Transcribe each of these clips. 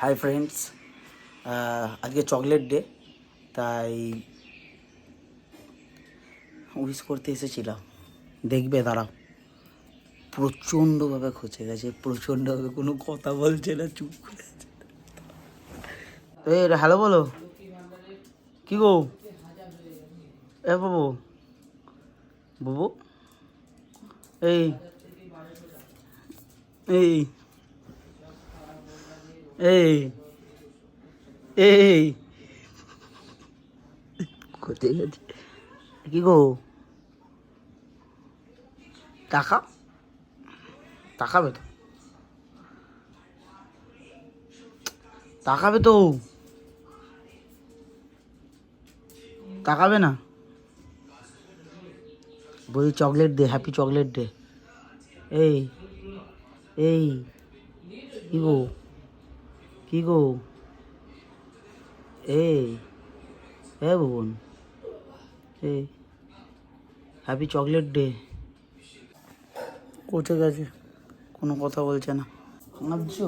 High friends আজকে chocolate day তাই wish করতে এসেছিলাম। দেখবে দাঁড়াও প্রচণ্ডভাবে খচে গেছে, প্রচণ্ডভাবে কোনো কথা বলছে না, চুপ করে আছে। এই হ্যালো বলো। কি গো? এ, বাবু। বাবু? এই। এই। এই এই। কোথায় কি গো? টাকা? তাকাবে তো। তাকাবে তো। তাকাবে না। বলি চকলেট দে, হ্যাপি চকলেট দে। এই এই। কি গো? কি গো? এই এ ভুবন এই হ্যাপি চকলেট ডে কোথায় গেছে কোনো কথা বলছে না। কাঁদছো?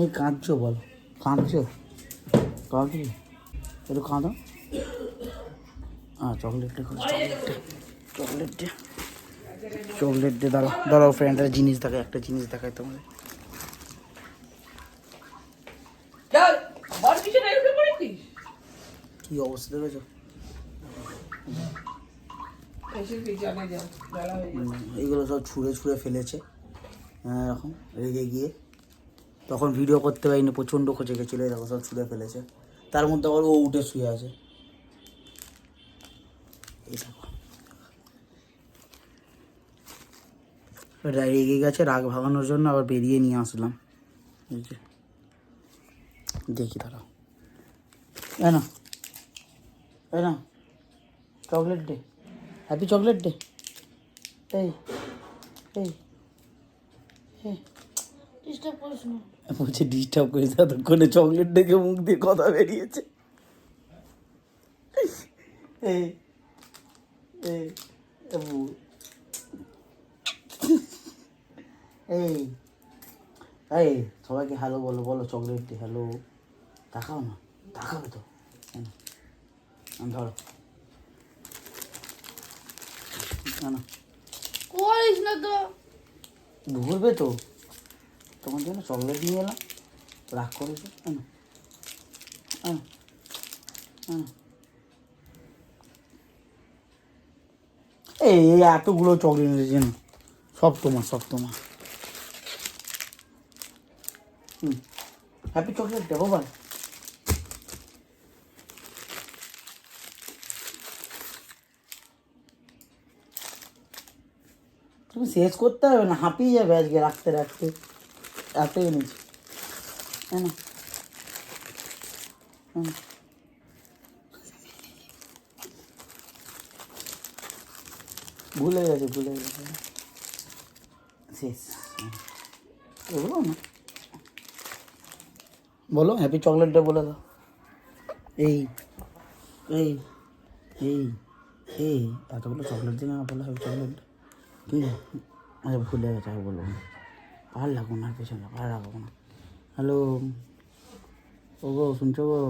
এই কাঁদছো বল কাঁদছো? কাঁদছো একটু কাঁদো। হ্যাঁ chocolate day chocolate day chocolate day chocolate day দাঁড়াও দাঁড়াও ফ্রেন্ডের জিনিস দেখায় একটা জিনিস দেখায় তোমাদের কি অবস্থা দেখেছ? এইগুলো সব ছুঁড়ে ছুঁড়ে ফেলেছে হ্যাঁ এরকম রেগে গিয়ে। তখন ভিডিও করতে পারিনি প্রচণ্ড খচে গেছিল দেখো সব ছুঁড়ে ফেলেছে। তার মধ্যে আবার ও উঠে শুয়ে আছে। রেগে গেছে রাগ ভাগানোর জন্য আবার বেরিয়ে নিয়ে আসলাম। দেখি দাঁড়াও। এ না এ না chocolate day happy chocolate day এই এই ডিস্টার্ব বলছে করিস এতক্ষণে চকলেট ডেকে মুখ দিয়ে কথা বেরিয়েছে। এই এই এই এই সবাইকে হ্যালো বলো বলো চকলেট ডে হ্যালো তাকাও না তাকাবে তো। ধরো। করিস না তো। ভুলবে তো। তোমার জন্য চকলেট নিয়ে এলাম। রাগ করেছ এই এই এতগুলো চকলেট এনেছে সব তোমার সব তোমার। হুম। হ্যাপি চকলেট দেবো বাবা তুমি শেষ করতে হবে না, হাঁপিয়ে যাবে আজকে রাখতে রাখতে। এত এনেছি। হ্যাঁ হ্যাঁ। ভুলে গেছে ভুলে গেছে। শেষ। বলব না। বলো হ্যাপি চকলেটটা বলে দাও। এই এই এই এই, এতগুলো চকলেট দিলে না বলে হ্যাপি চকলেট কি আরে ভুলে গেছে, আর বলব না। আর লাগবো না, আর পেছনে আর রাখব না। হ্যালো ও গো শুনছো গো?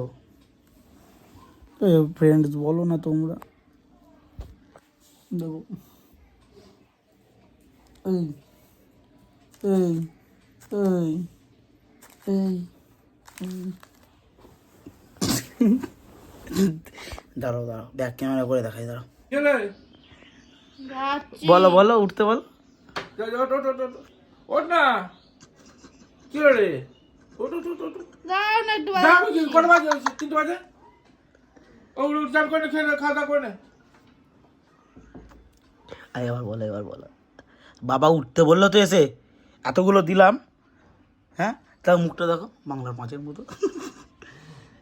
ফ্রেন্ডস বলো না তোমরা। দেখো। এই এই এই এই। দাঁড়াও দাঁড়াও, ব্যাক ক্যামেরা করে দেখাই, দাঁড়াও। বলো বলো উঠতে বলো। ওঠ না। কি রে? ওঠ ওঠ ওঠ ওঠ না একটু যা কটা বাজে তিনটে বাজে? ও চান করে খেয়ে খাওয়া দাওয়া করে আরে এবার বলো এবার বলো। বাবা উঠতে বলল তো এসে। এতগুলো দিলাম। হ্যাঁ? তার মুখটা দেখো বাংলার মাছের মতো।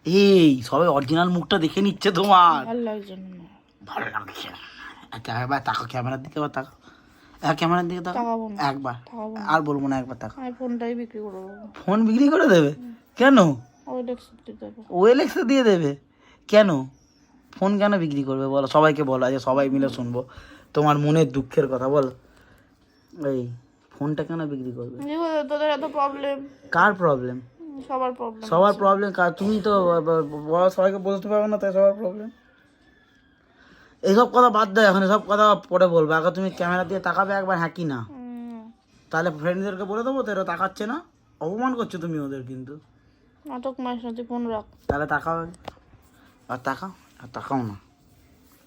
এই সবাই অরিজিনাল মুখটা দেখে নিচ্ছে তোমার। ভালো লাগছে না। ভালো লাগছে একবার তাকো ক্যামেরার দিকে আবার তাকো এক ক্যামেরার দিকে তাকো তাকাবো একবার। আর বলব না একবার তাকো আমি ফোনটাই বিক্রি করে দেবো। ফোন বিক্রি করে দেবে? কেন? ওয়েলেক্সে দিয়ে দেবে। কেন? ফোন কেন বিক্রি করবে বলো? সবাইকে বলো আজ সবাই মিলে শুনব। তোমার মনের দুঃখের কথা বলো। এই ফোনটা কেন বিক্রি করবে? তোদের এত প্রবলেম কার প্রবলেম সবার প্রবলেম সবার প্রবলেম কার? তুমি তো সবাইকে বলতে পারবে না তাই সবার প্রবলেম এইসব কথা বাদ দেয় এখন এসব কথা পরে বলব। আগে তুমি ক্যামেরা দিয়ে তাকাবে একবার হ্যাঁ কি না? তাহলে ফ্রেন্ডদেরকে বলে দেবো তো এরা তাকাচ্ছে না। অপমান করছ তুমি ওদের কিন্তু। নাটক মাস না তুই ফোন রাখ। তাহলে তাকাও। আর তাকাও আর তাকাও না।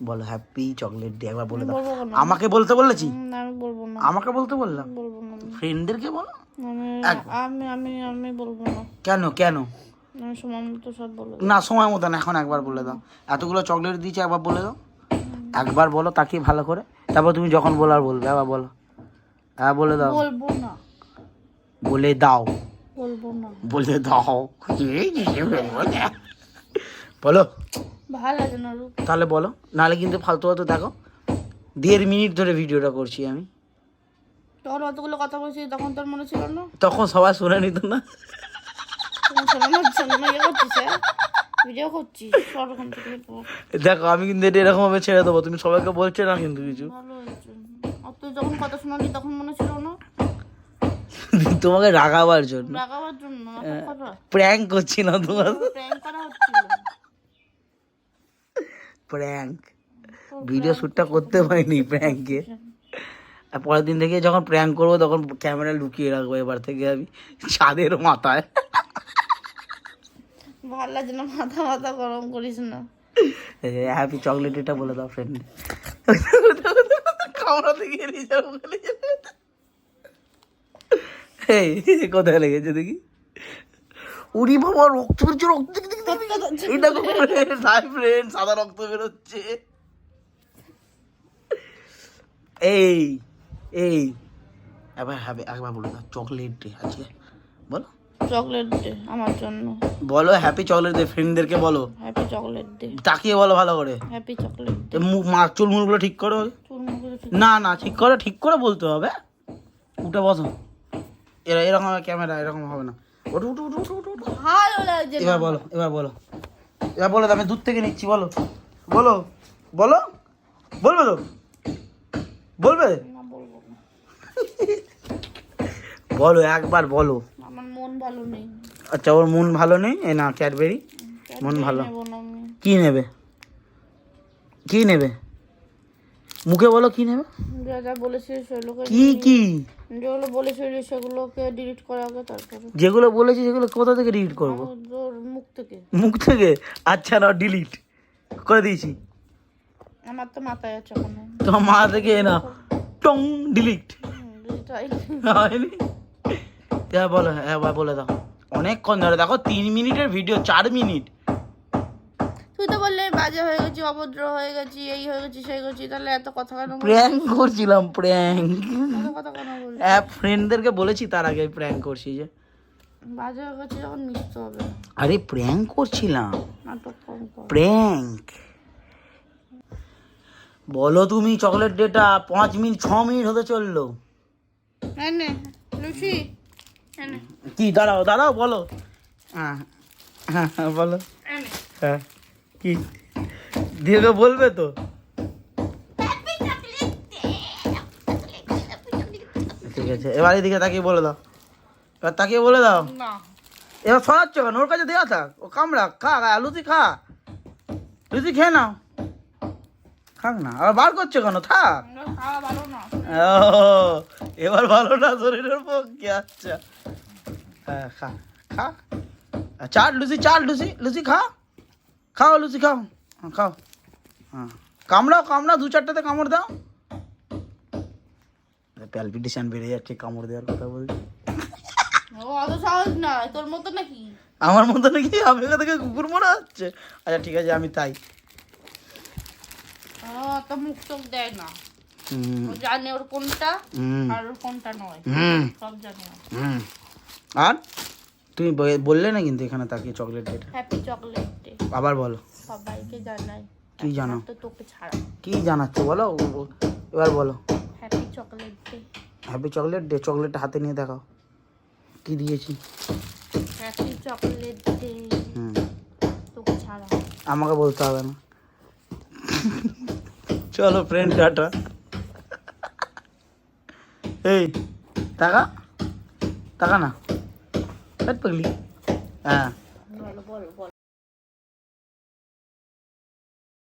বলো হ্যাপি চকলেট ডে একবার বলে দাও। আমাকে বলতে বলেছি? আমি বলব না। আমাকে বলতে বললাম? বলব না। ফ্রেন্ডদেরকে বলো? আমি আমি আমি আমি বলব না। কেন কেন? সময় মতো সব না সময় মতো না এখন একবার বলে দাও। এতগুলো চকলেট দিয়েছে একবার বলে দাও। একবার বলো তাকিয়ে ভালো করে। তারপর তুমি যখন বলার বলবে আবার বলো। হ্যাঁ বলে দাও। বলব না। বলে দাও। বলব না। বলে দাও। বলো। ভালো লাগে না তাহলে বলো। নাহলে কিন্তু ফালতু ফালতু দেখো। দেড় মিনিট ধরে ভিডিওটা করছি আমি। তখন অতগুলো কথা বলছি তখন তোর মনে ছিল না? তখন সবাই শুনে নিত না। ইয়ে করছিস ভিডিও থেকে দেখো। আমি কিন্তু এটা এরকম ভাবে ছেড়ে দেবো। তুমি সবাইকে বলছো না কিন্তু কিছু। ভালো হয়েছে। আর তুই যখন কথা শোনালি তখন মনে ছিল না? তোমাকে রাগাবার জন্য। রাগাবার জন্য প্র্যাঙ্ক করছি না তোমার প্র্যাঙ্ক করা হচ্ছিল। প্র্যাঙ্ক। ভিডিও শ্যুটটা করতে পারিনি প্র্যাঙ্কে। আর পরের দিন থেকে যখন প্র্যাঙ্ক করব তখন ক্যামেরা লুকিয়ে রাখব এবার থেকে আমি। ছাদের মাথায়। ভালো লাগে না মাথা মাথা গরম করিস না। হ্যাপি চকলেট এটা বলে দাও ফ্রেন্ড কামড়াতে গিয়ে নিজের মুখে এই কোথায় লেগেছে দেখি? উড়ি বাবা রক্ত বেরোচ্ছে রক্ত friend, হাই ফ্রেন্ড সাদা রক্ত বেরোচ্ছে। এই এই। এবার হবে একবার বলে দাও চকলেট আছে। বলো। চকলেট দে আমার জন্য। বলো হ্যাপি চকলেট ডে ফ্রেন্ডদেরকে বলো। হ্যাপি চকলেট দে। তাকিয়ে বলো ভালো করে। হ্যাপি চকলেট এ মুখ মা চুল ঠিক করো। না না ঠিক করে ঠিক করে বলতে হবে। উঠে বসো। এরা এরকম ক্যামেরা এরকম হবে না। ওঠো উঠো উঠো উঠো উঠো। ভালো লাগছে এবার বলো এবার বলো। এবার বলো আমি দূর থেকে নিচ্ছি বলো। বলো বলো বলবে তো? বলবে? বলো একবার বলো। মন ভালো নেই। আচ্ছা ওর মন ভালো নেই? এ না ক্যাডবেরি? মন ভালো। কি নেবে? কি নেবে? মুখে বলো কি নেবে? যা যা বলেছিস সেগুলোকে কি কি? যেগুলো বলেছিস সেগুলোকে ডিলিট করা আগে তারপরে। যেগুলো বলেছি সেগুলো কোথা থেকে ডিলিট করব? মুখ থেকে। মুখ থেকে? আচ্ছা না ডিলিট করে দিয়েছি। আমার তো মাথায় আছে ওখানে। তোমার মা থেকে না টং ডিলিট হয়নি? হ্যাঁ বলো হ্যাঁ বলে দাও। অনেকক্ষণ ধরে দেখো তিন মিনিটের ভিডিও চার মিনিট। তুই তো বললে বাজে হয়ে গেছি অভদ্র হয়ে গেছি এই হয়ে গেছি সেই গেছি তাহলে এত কথা কেন প্র্যাঙ্ক করছিলাম প্র্যাঙ্ক কথা কেন বল হ্যাঁ ফ্রেন্ডদেরকে বলেছি তার আগে প্র্যাঙ্ক করছি যে। বাজে হয়ে গেছি যখন মিশতে হবে। আরে প্র্যাঙ্ক করছিলাম। প্র্যাঙ্ক বলো তুমি চকলেট ডেটা পাঁচ মিনিট ছ মিনিট হতে চলল। হ্যাঁ লুচি। কি দাঁড়াও দাঁড়াও বলো। হ্যাঁ হ্যাঁ হ্যাঁ, বলো। হ্যাঁ। হ্যাঁ কি? দিয়ে বলবে তো। ঠিক আছে এবার এদিকে তাকিয়ে বলে দাও। এবার তাকিয়ে বলে দাও। এবার সরাচ্ছ কেন? ওর কাছে দেওয়া থাক। ও কামড়া খা লুচি খা। লুচি খেয়ে নাও। খাক না আবার বার করছ কেন? থাক। আমরা খাওয়া ভালো না। ও এবার ভালো না শরীরের পক্ষে আচ্ছা। হ্যাঁ খা খা। চাট লুচি চাট লুচি লুচি খা। খাও লুচি খাও। হ্যাঁ, খাও। হ্যাঁ। কামড়াও কামড়াও দু চারটাতে কামড় দাও। প্যালপিটেশন বেড়ে যাচ্ছে কামড় দেওয়ার কথা বলছি। ও অত সহজ না তোর মতো নাকি? আমার মতো নাকি? আমি থেকে কুকুর মনে হচ্ছে আচ্ছা ঠিক আছে আমি তাই। ও অত মুখ চোখ দেয় না। জানে ওর কোনটা আর ওর কোনটা নয়। হুম। সব জানে হুম। আর? তুমি বললে না কিন্তু এখানে তাকিয়ে চকলেট ডেটা হ্যাপি চকলেট ডে আবার বলো। সবাইকে জানাই। কি জানো? তো তোকে ছাড়া। কি জানাচ্ছ বলো? এবার বলো। Happy chocolate day happy chocolate day চকলেটটা হাতে নিয়ে দেখাও। কি দিয়েছি? হ্যাপি চকলেট ডে হুম। তোকে ছাড়া। আমাকে বলতে হবে না। চলো ফ্রেন্ড টাটা। এই টাকা টাকা না পেট পাগলি হ্যাঁ বলো বলো বলো